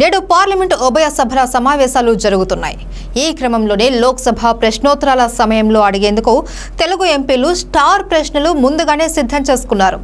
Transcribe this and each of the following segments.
నేడు పార్లమెంటు ఉభయ సభల సమావేశాలు జరుగుతున్నాయి. ఈ క్రమంలోనే లోక్సభ ప్రశ్నోత్తరాల సమయంలో అడిగేందుకు తెలుగు ఎంపీలు స్టార్ ప్రశ్నలు ముందుగానే సిద్ధం చేసుకున్నారు.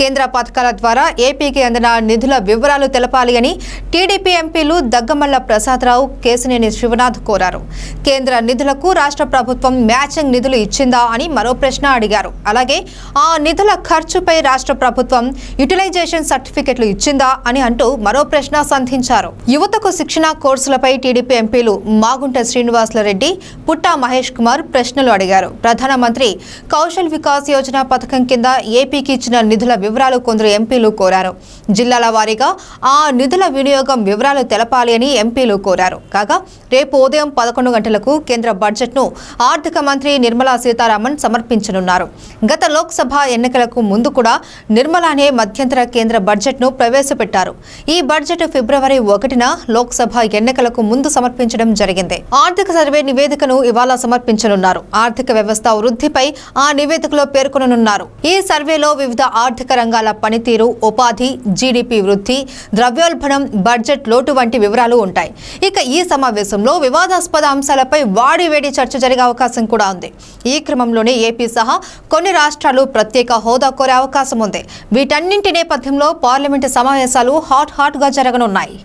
కేంద్ర పథకాల ద్వారా ఏపీకి అందిన నిధుల వివరాలు తెలపాలి అని టీడీపీ ఎంపీలు దగ్గమల్ల ప్రసాదరావు కేసినేని శివనాథ్ కోరారు. కేంద్ర నిధులకు రాష్ట్ర ప్రభుత్వం మ్యాచింగ్ నిధులు ఇచ్చిందా అని మరో ప్రశ్న అడిగారు. అలాగే ఆ నిధుల ఖర్చుపై రాష్ట్ర ప్రభుత్వం యూటిలైజేషన్ సర్టిఫికెట్లు ఇచ్చిందా అని అంటూ మరో ప్రశ్న సంధించారు. యువతకు శిక్షణ కోర్సులపై టీడీపీ ఎంపీలు మాగుంట శ్రీనివాసులరెడ్డి పుట్టా మహేష్ కుమార్ ప్రశ్నలు అడిగారు. ప్రధానమంత్రి కౌశల్ వికాస్ యోజన పథకం కింద ఏపీకి ఇచ్చిన నిధుల వివరాలు కొందరు ఎంపీలు కోరారు. జిల్లాల వారీగా ఆ నిధుల వినియోగం వివరాలు తెలపాలి అని ఎంపీలు కోరారు. కాగా రేపు ఉదయం పదకొండు గంటలకు కేంద్ర బడ్జెట్ను ఆర్థిక మంత్రి నిర్మలా సీతారామన్ సమర్పించనున్నారు. గత లోక్సభ ఎన్నికలకు ముందు కూడా నిర్మలానే మధ్యంతర కేంద్ర బడ్జెట్ను ప్రవేశపెట్టారు. ఈ బడ్జెట్ ఫిబ్రవరి ఒకటిన లోక్సభ ఎన్నికలకు ముందు సమర్పించడం జరిగింది. ఆర్థిక సర్వే నివేదికను ఇవాళ సమర్పించనున్నారు. ఆర్థిక వ్యవస్థ వృద్ధిపై ఆ నివేదికలో పేర్కొననున్నారు. ఈ సర్వేలో వివిధ ఆర్థిక రంగాల పనితీరు ఉపాధి జీడిపి వృద్ధి ద్రవ్యోల్బణం బడ్జెట్ లోటు వంటి వివరాలు ఉంటాయి. ఇక ఈ సమావేశంలో వివాదాస్పద అంశాలపై వాడి వేడి చర్చ జరిగే అవకాశం కూడా ఉంది. ఈ క్రమంలోనే ఏపీ సహా కొన్ని రాష్ట్రాలు ప్రత్యేక హోదా కోరే అవకాశం ఉంది. వీటన్నింటి నేపథ్యంలో పార్లమెంటు సమావేశాలు హాట్ హాట్గా జరగనున్నాయి.